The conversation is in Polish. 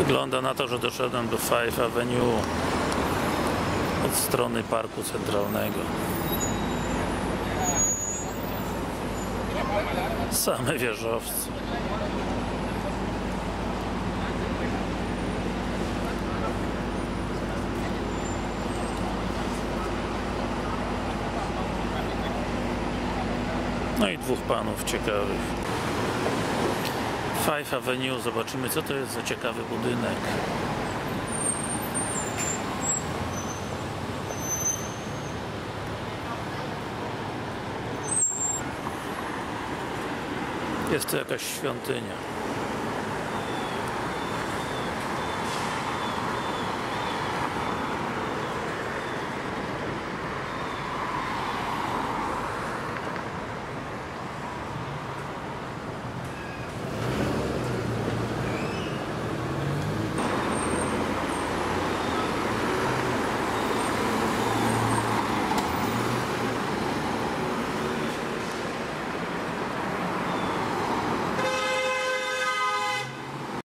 Wygląda na to, że doszedłem do Five Avenue od strony Parku Centralnego. Same wieżowce. No i dwóch panów ciekawych. Five Avenue, zobaczymy co to jest za ciekawy budynek. Jest to jakaś świątynia.